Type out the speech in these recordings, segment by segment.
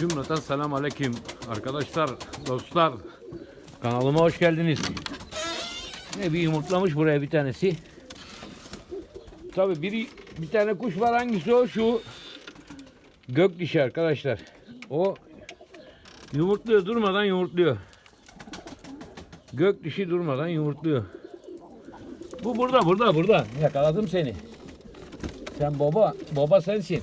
Cümleten selam aleyküm. Arkadaşlar, dostlar. Kanalıma hoş geldiniz. Ne bir yumurtlamış buraya bir tanesi. Tabi biri bir tane kuş var hangisi o? Şu gök dişi arkadaşlar. O yumurtluyor durmadan yumurtluyor. Gök dişi durmadan yumurtluyor. Bu burada burada burada. Yakaladım seni. Sen baba, baba sensin.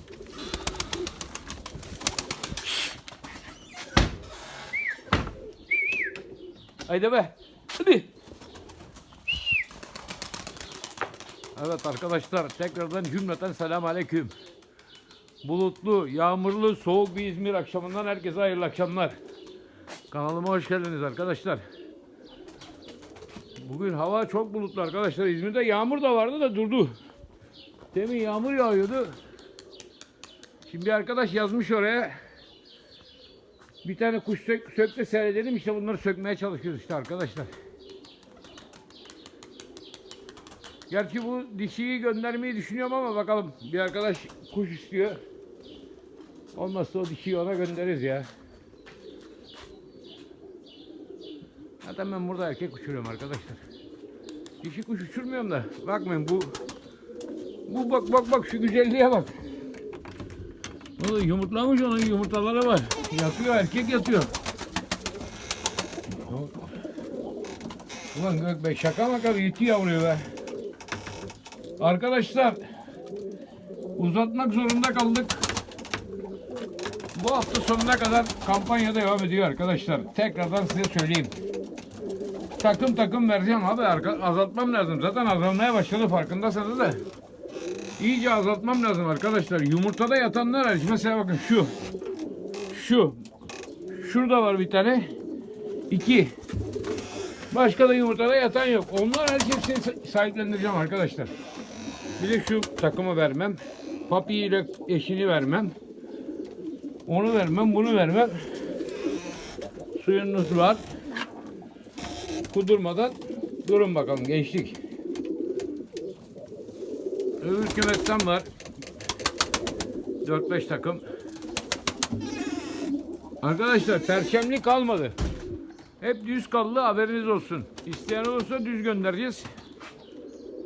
Haydi be. Hadi. Evet arkadaşlar tekrardan cümleten selam aleyküm. Bulutlu, yağmurlu, soğuk bir İzmir akşamından herkese hayırlı akşamlar. Kanalıma hoş geldiniz arkadaşlar. Bugün hava çok bulutlu arkadaşlar. İzmir'de yağmur da vardı da durdu. Demin yağmur yağıyordu. Şimdi arkadaş yazmış oraya. Bir tane kuş sök, sök de seyredelim işte bunları sökmeye çalışıyoruz işte arkadaşlar. Gerçi bu dişiyi göndermeyi düşünüyorum ama bakalım bir arkadaş kuş istiyor. Olmazsa o dişiyi ona göndeririz ya. Zaten ben burada erkek uçuruyorum arkadaşlar. Dişi kuş uçurmuyorum da. Bakmayın bu bu bak bak bak şu güzelliğe bak. Bunu yumurtlamış onun yumurtaları var. Yatıyor erkek yatıyor. Ulan Gökbey şaka maka bir iti yavruyor be. Arkadaşlar uzatmak zorunda kaldık. Bu hafta sonuna kadar kampanya devam ediyor arkadaşlar. Tekrardan size söyleyeyim. Takım takım vereceğim abi. Azaltmam lazım. Zaten azalmaya başladı farkındasınız da. İyice azaltmam lazım arkadaşlar. Yumurtada yatanlar hariç. Mesela bakın şu. Şu. Şurada var bir tane. İki. Başka da yumurtada yatan yok. Onlar her hepsini sa- sahiplendireceğim arkadaşlar. Bir de şu takımı vermem. Papi ile eşini vermem. Onu vermem, bunu vermem. Suyunuz var. Kudurmadan durun bakalım gençlik. Öbür kümesten var. 4-5 takım. Arkadaşlar perçemli kalmadı. Hep düz kaldı haberiniz olsun. İsteyen olursa düz göndereceğiz.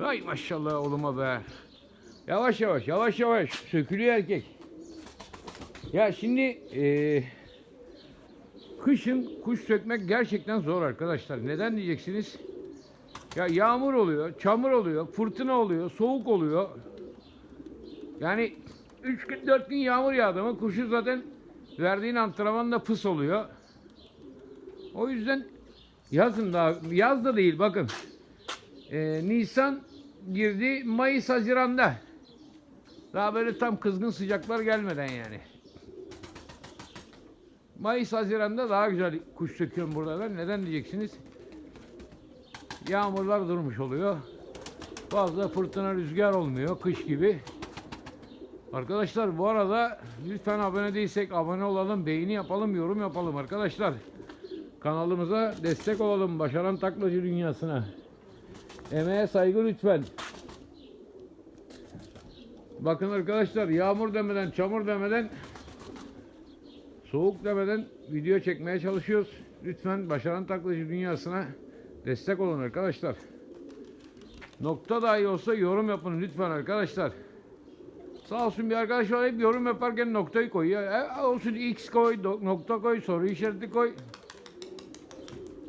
Ay maşallah oğluma be. Yavaş yavaş yavaş yavaş sökülüyor erkek. Ya şimdi eee kışın kuş sökmek gerçekten zor arkadaşlar. Neden diyeceksiniz? Ya yağmur oluyor, çamur oluyor, fırtına oluyor, soğuk oluyor. Yani 3 gün 4 gün yağmur yağdı mı kuşu zaten verdiğin antrenmanla pıs oluyor. O yüzden yazın daha yaz da değil bakın. Ee, Nisan girdi Mayıs Haziran'da. Daha böyle tam kızgın sıcaklar gelmeden yani. Mayıs Haziran'da daha güzel kuş söküyorum burada ben. Neden diyeceksiniz? Yağmurlar durmuş oluyor. Fazla fırtına rüzgar olmuyor kış gibi. Arkadaşlar bu arada lütfen abone değilsek abone olalım, beğeni yapalım, yorum yapalım arkadaşlar. Kanalımıza destek olalım başaran taklacı dünyasına. Emeğe saygı lütfen. Bakın arkadaşlar yağmur demeden, çamur demeden, soğuk demeden video çekmeye çalışıyoruz. Lütfen başaran taklacı dünyasına destek olun arkadaşlar. Nokta dahi olsa yorum yapın lütfen arkadaşlar. Sağ olsun bir arkadaş var hep yorum yaparken noktayı koyuyor. E, olsun x koy, nokta koy, soru işareti koy.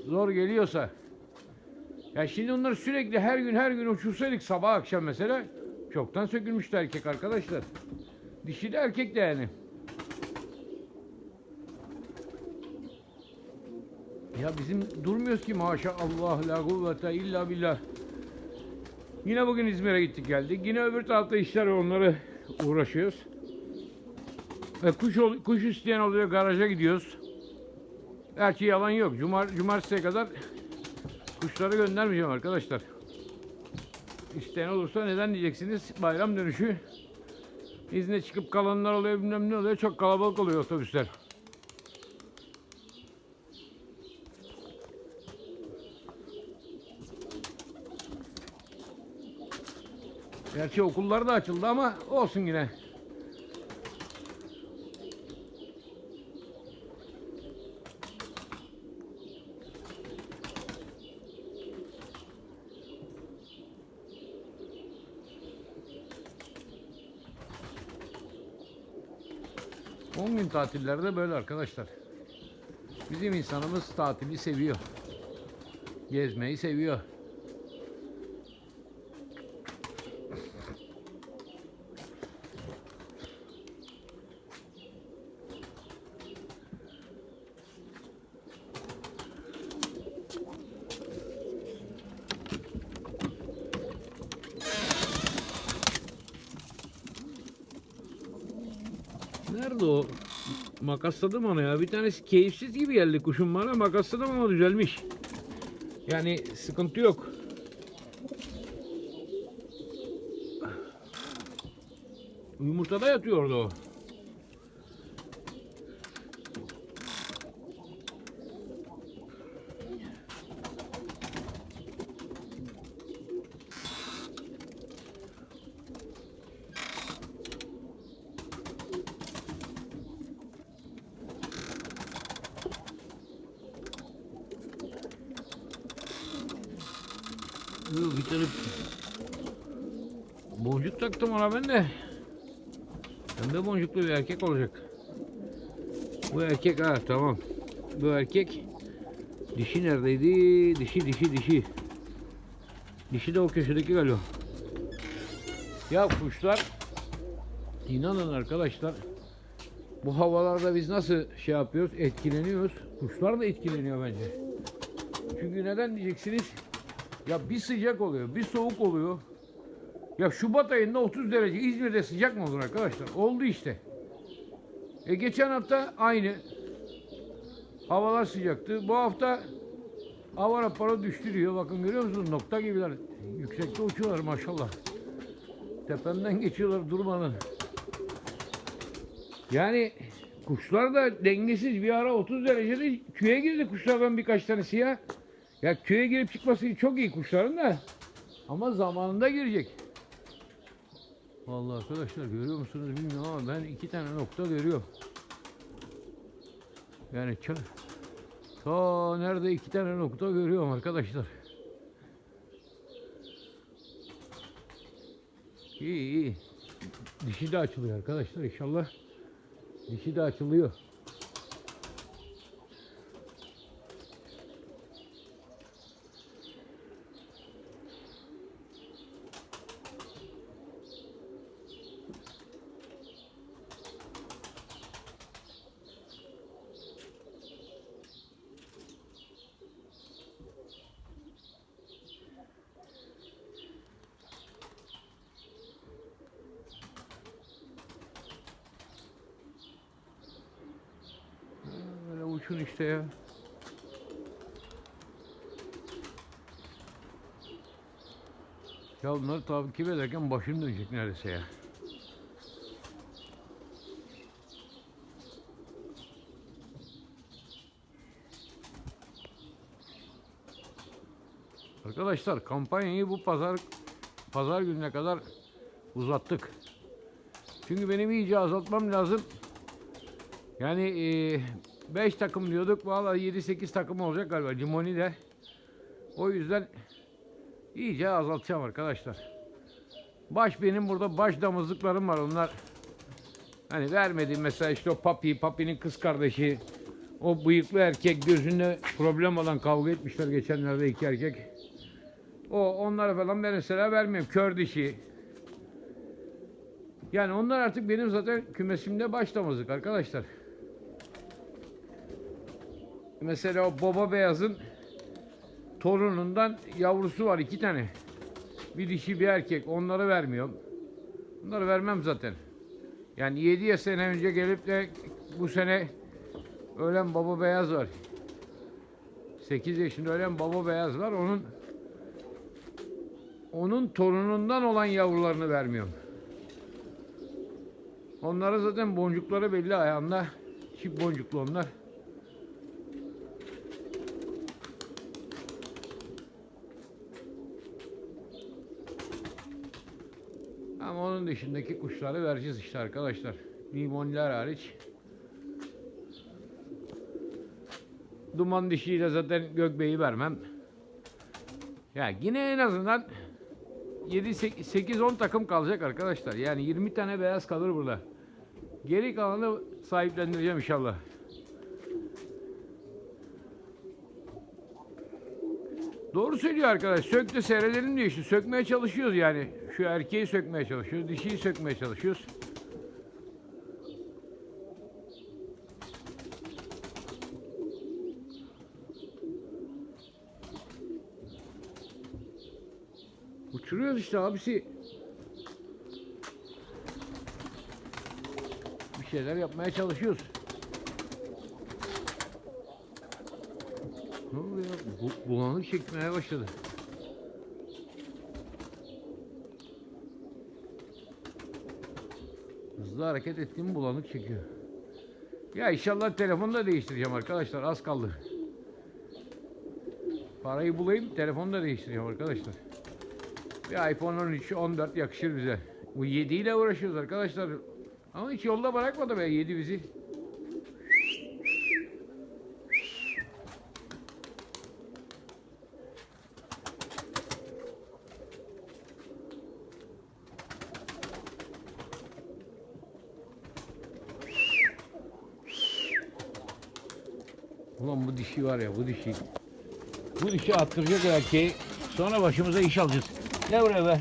Zor geliyorsa. Ya şimdi onları sürekli her gün her gün uçursaydık sabah akşam mesela çoktan sökülmüştü erkek arkadaşlar. Dişi de erkek de yani. Ya bizim durmuyoruz ki maşallah la kuvvete illa billah. Yine bugün İzmir'e gittik geldik. Yine öbür tarafta işler onları uğraşıyoruz. Ve kuş, ol- kuş isteyen oluyor garaja gidiyoruz. Gerçi yalan yok. Cumar, cumartesiye kadar kuşları göndermeyeceğim arkadaşlar. İsteyen olursa neden diyeceksiniz? Bayram dönüşü. İzne çıkıp kalanlar oluyor bilmem ne oluyor. Çok kalabalık oluyor otobüsler. Gerçi okullar da açıldı ama olsun yine. On gün tatillerde böyle arkadaşlar. Bizim insanımız tatili seviyor. Gezmeyi seviyor. Makasladım onu ya. Bir tanesi keyifsiz gibi geldi kuşun bana. Makasladım ama düzelmiş. Yani sıkıntı yok. Yumurtada yatıyordu o. Tane boncuk taktım ona ben de. Hem de boncuklu bir erkek olacak. Bu erkek ha tamam. Bu erkek dişi neredeydi? Dişi dişi dişi. Dişi de o köşedeki galiba. Ya kuşlar inanın arkadaşlar bu havalarda biz nasıl şey yapıyoruz? Etkileniyoruz. Kuşlar da etkileniyor bence. Çünkü neden diyeceksiniz? Ya bir sıcak oluyor, bir soğuk oluyor. Ya Şubat ayında 30 derece İzmir'de sıcak mı olur arkadaşlar? Oldu işte. E geçen hafta aynı. Havalar sıcaktı. Bu hafta hava raporu düştü. Bakın görüyor musunuz? Nokta gibiler. Yüksekte uçuyorlar maşallah. Tepemden geçiyorlar durmadan. Yani kuşlar da dengesiz. Bir ara 30 derecede küye girdi kuşlardan birkaç tanesi ya. Ya köye girip çıkması çok iyi kuşların da. Ama zamanında girecek. Vallahi arkadaşlar görüyor musunuz bilmiyorum ama ben iki tane nokta görüyorum. Yani ta nerede iki tane nokta görüyorum arkadaşlar. İyi iyi. Dişi de açılıyor arkadaşlar inşallah. Dişi de açılıyor. Böyle uçun işte ya. Ya bunları takip ederken başım dönecek neredeyse ya. Arkadaşlar kampanyayı bu pazar pazar gününe kadar uzattık. Çünkü benim iyice azaltmam lazım. Yani 5 takım diyorduk. Vallahi 7-8 takım olacak galiba. Limoni de. O yüzden iyice azaltacağım arkadaşlar. Baş benim burada baş damızlıklarım var. Onlar hani vermediğim mesela işte o Papi, Papi'nin kız kardeşi. O bıyıklı erkek gözünde problem olan kavga etmişler geçenlerde iki erkek. O onlara falan ben mesela vermiyorum. Kör dişi. Yani onlar artık benim zaten kümesimde baş damızlık arkadaşlar. Mesela o baba beyazın torunundan yavrusu var iki tane. Bir dişi bir erkek. Onları vermiyorum. Bunları vermem zaten. Yani 7 sene önce gelip de bu sene ölen baba beyaz var. 8 yaşında ölen baba beyaz var. Onun onun torunundan olan yavrularını vermiyorum. Onlara zaten boncukları belli ayağında. Çift boncuklu onlar. Ama onun dışındaki kuşları vereceğiz işte arkadaşlar. Limoniler hariç. Duman dişiyle zaten gökbeyi vermem. Ya yine en azından 7 8 10 takım kalacak arkadaşlar. Yani 20 tane beyaz kalır burada. Geri kalanı sahiplendireceğim inşallah. Doğru söylüyor arkadaş. Sök de seyredelim diyor işte. Sökmeye çalışıyoruz yani. Şu erkeği sökmeye çalışıyoruz. Dişiyi sökmeye çalışıyoruz. Uçuruyoruz işte abisi. Bir şeyler yapmaya çalışıyoruz. Ne oluyor? Bu, bulanık çekmeye başladı. Hızlı hareket ettiğim bulanık çekiyor. Ya inşallah telefonu da değiştireceğim arkadaşlar. Az kaldı. Parayı bulayım, telefonu da değiştireceğim arkadaşlar. Bir iPhone 13, 14 yakışır bize. Bu 7 ile uğraşıyoruz arkadaşlar. Ama hiç yolda bırakmadı be 7 bizi. Bu dişi var ya bu dişi. Bu dişi attıracak erkeği. Sonra başımıza iş alacağız. Ne buraya be?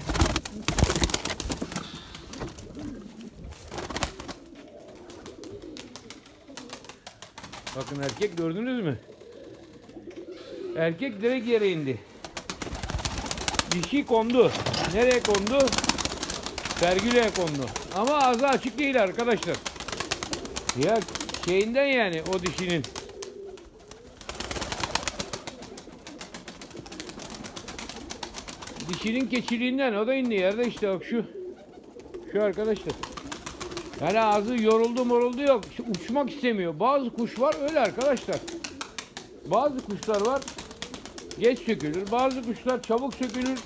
Bakın erkek gördünüz mü? Erkek direkt yere indi. Dişi kondu. Nereye kondu? Sergüleye kondu. Ama ağzı açık değil arkadaşlar. Ya şeyinden yani o dişinin. Dişinin keçiliğinden o da indi yerde işte bak şu. Şu arkadaşlar. Yani ağzı yoruldu moruldu yok. Uçmak istemiyor. Bazı kuş var öyle arkadaşlar. Bazı kuşlar var geç sökülür. Bazı kuşlar çabuk sökülür.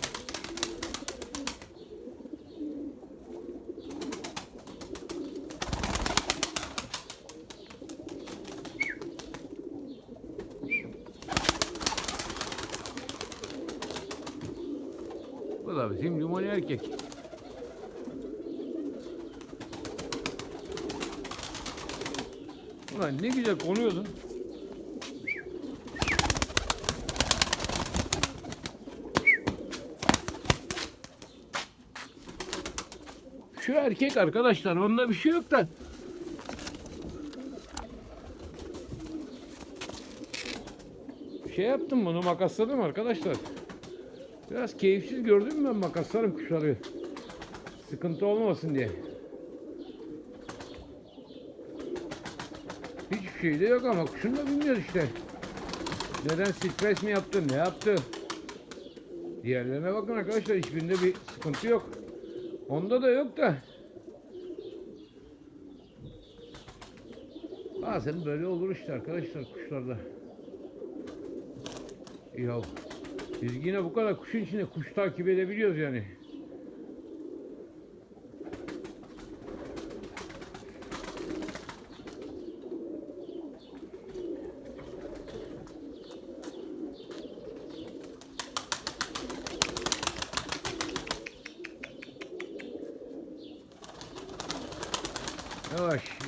Bu da bizim limoni erkek. Konuyordun. Şu erkek arkadaşlar onda bir şey yok da. Şey yaptım bunu makasladım arkadaşlar. Biraz keyifsiz gördün mü ben makaslarım kuşları. Sıkıntı olmasın diye. Hiçbir şey de yok ama kuşun da bilmiyoruz işte. Neden stres mi yaptı, ne yaptı? Diğerlerine bakın arkadaşlar hiçbirinde bir sıkıntı yok. Onda da yok da. Bazen böyle olur işte arkadaşlar kuşlarda. Ya biz yine bu kadar kuşun içinde kuş takip edebiliyoruz yani.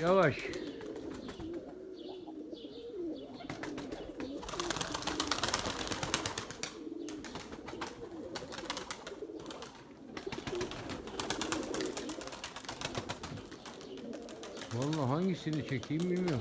Yavaş. Vallahi hangisini çekeyim bilmiyorum.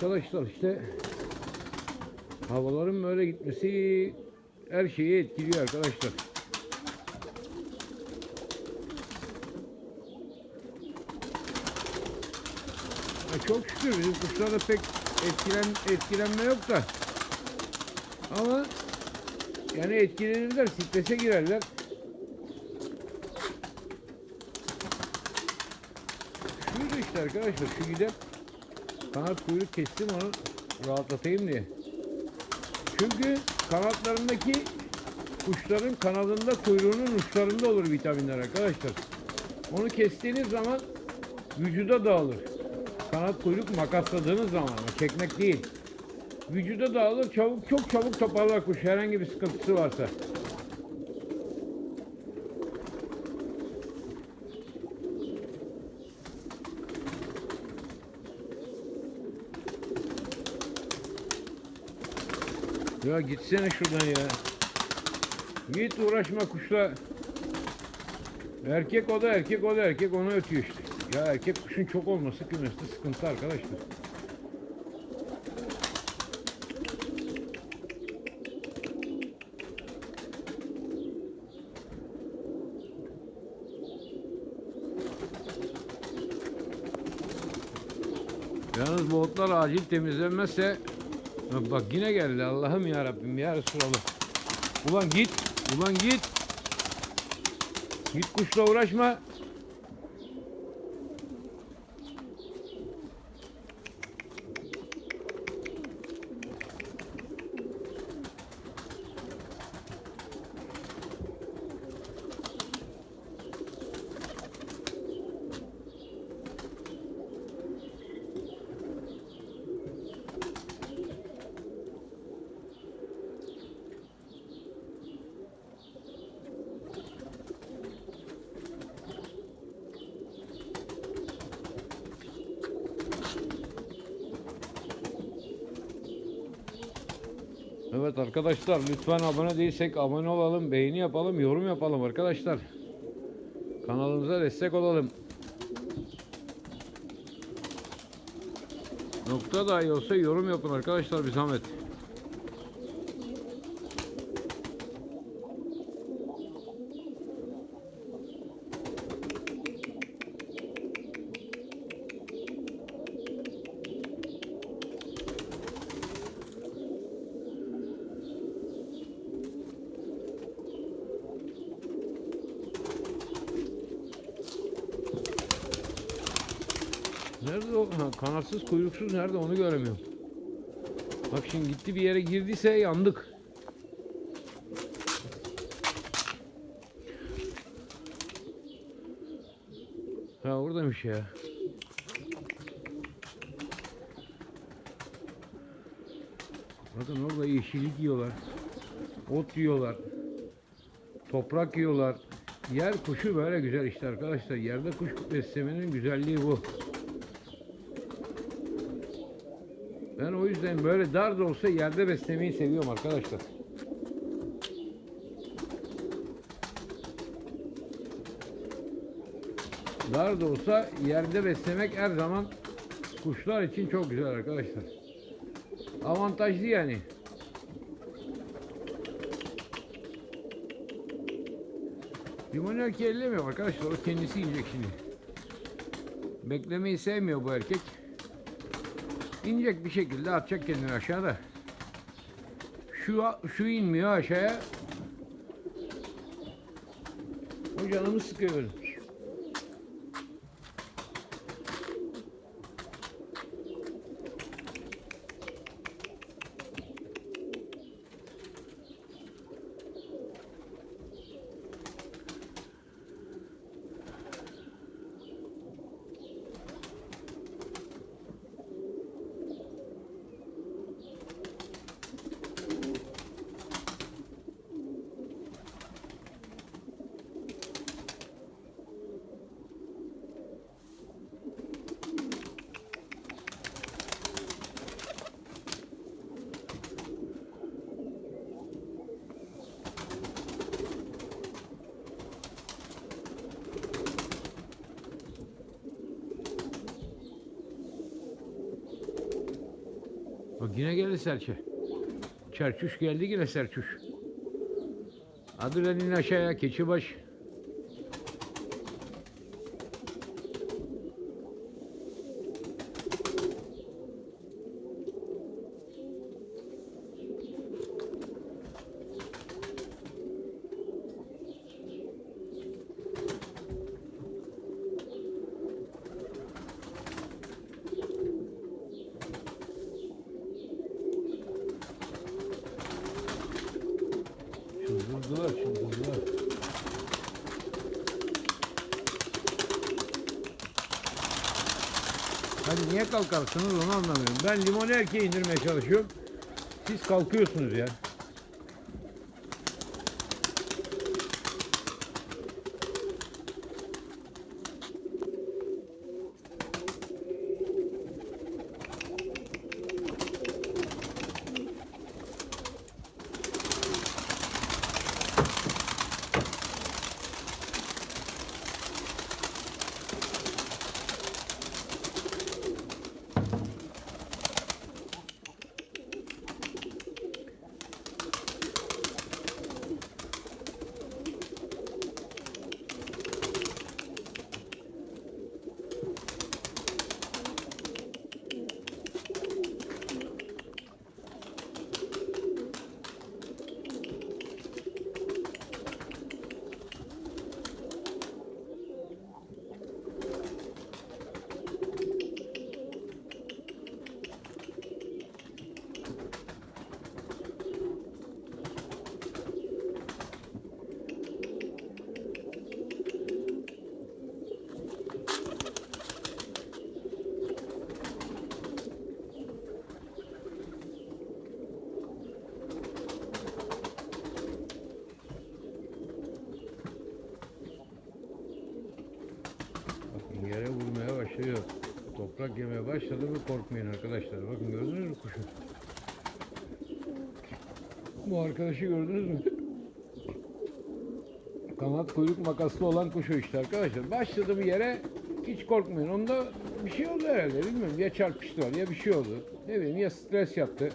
Arkadaşlar işte havaların böyle gitmesi her şeyi etkiliyor arkadaşlar. Ya çok şükür bizim kuşlarda pek etkilen, etkilenme yok da. Ama yani etkilenirler, strese girerler. Şuydu işte arkadaşlar, şu gidip kanat kuyruk kestim onu rahatlatayım diye. Çünkü kanatlarındaki kuşların kanadında kuyruğunun uçlarında olur vitaminler arkadaşlar. Onu kestiğiniz zaman vücuda dağılır. Kanat kuyruk makasladığınız zaman ama çekmek değil. Vücuda dağılır çabuk çok çabuk toparlar kuş herhangi bir sıkıntısı varsa. Ya gitsene şuradan ya. Git uğraşma kuşla. Erkek o da erkek o da erkek onu ötüyor işte. Ya erkek kuşun çok olması kümeste sıkıntı arkadaşlar. Yalnız bu otlar acil temizlenmezse Bak, yine geldi Allah'ım ya Rabbim ya Resulallah. Ulan git, ulan git. Git kuşla uğraşma. Evet arkadaşlar lütfen abone değilsek abone olalım, beğeni yapalım, yorum yapalım arkadaşlar. Kanalımıza destek olalım. Nokta dahi olsa yorum yapın arkadaşlar bir zahmet. Nerede o? Kanatsız kuyruksuz nerede onu göremiyorum. Bak şimdi gitti bir yere girdiyse yandık. Ha oradaymış ya. Bakın orada yeşillik yiyorlar. Ot yiyorlar. Toprak yiyorlar. Yer kuşu böyle güzel işte arkadaşlar. Yerde kuş beslemenin güzelliği bu. Ben o yüzden böyle dar da olsa yerde beslemeyi seviyorum arkadaşlar. Dar da olsa yerde beslemek her zaman kuşlar için çok güzel arkadaşlar. Avantajlı yani. Limon erkeği ellemiyor arkadaşlar. O kendisi yiyecek şimdi. Beklemeyi sevmiyor bu erkek. İnecek bir şekilde atacak kendini aşağıda. Şu şu inmiyor aşağıya. O canımı sıkıyor benim. Yine geldi serçe. Çerçüş geldi yine serçüş. Adı lan in aşağıya keçibaş. Çıldırdılar, çıldırdılar. Hadi niye kalkarsınız onu anlamıyorum. Ben limonu erkeğe indirmeye çalışıyorum. Siz kalkıyorsunuz ya. Bakın yere vurmaya başlıyor. Toprak yemeye başladı mı korkmayın arkadaşlar. Bakın gördünüz mü kuşu? Bu arkadaşı gördünüz mü? Kanat kuyruk makaslı olan kuş o işte arkadaşlar. Başladı bir yere hiç korkmayın. Onda bir şey oldu herhalde bilmiyorum. Ya çarpıştılar ya bir şey oldu. Ne bileyim ya stres yaptı.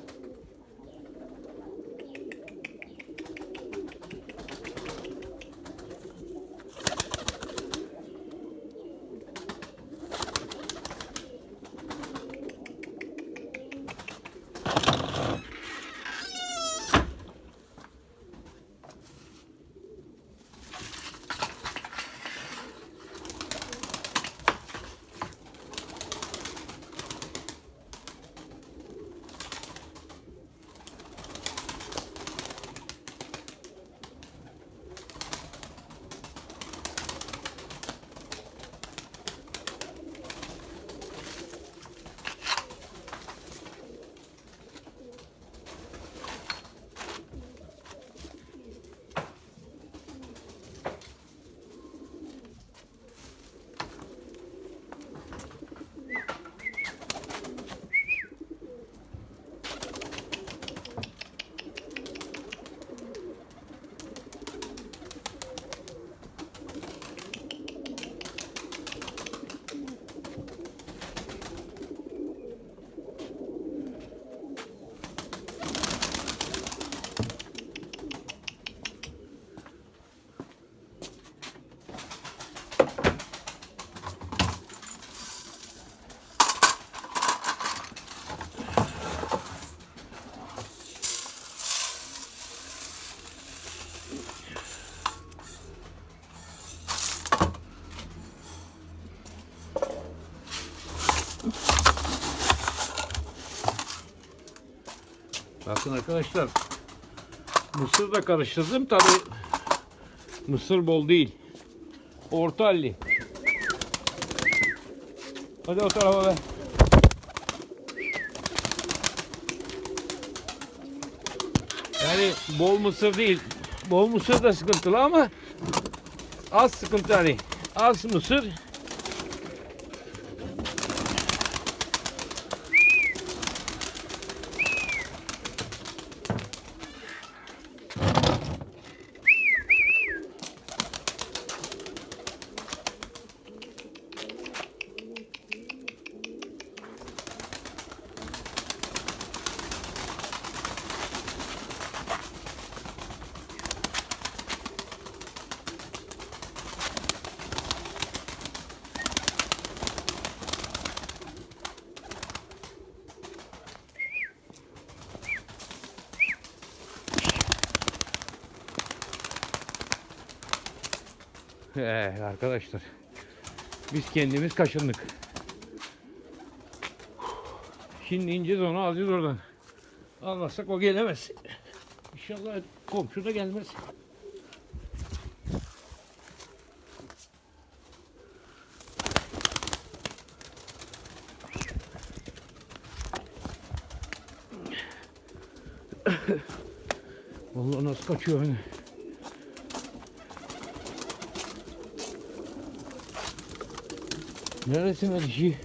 Bakın arkadaşlar mısır da karıştırdım tabi mısır bol değil. Orta halli. Hadi o tarafa be. Yani bol mısır değil. Bol mısır da sıkıntılı ama az sıkıntı hani. Az mısır Ee, arkadaşlar. Biz kendimiz kaşındık. Şimdi ineceğiz onu alacağız oradan. Almazsak o gelemez. İnşallah komşu da gelmez. Vallahi nasıl kaçıyor hani. Neresin o dişi?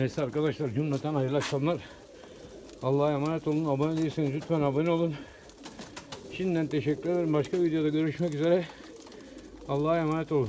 Neyse arkadaşlar cümleten hayırlı akşamlar. Allah'a emanet olun. Abone değilseniz lütfen abone olun. Şimdiden teşekkür ederim. Başka videoda görüşmek üzere. Allah'a emanet olun.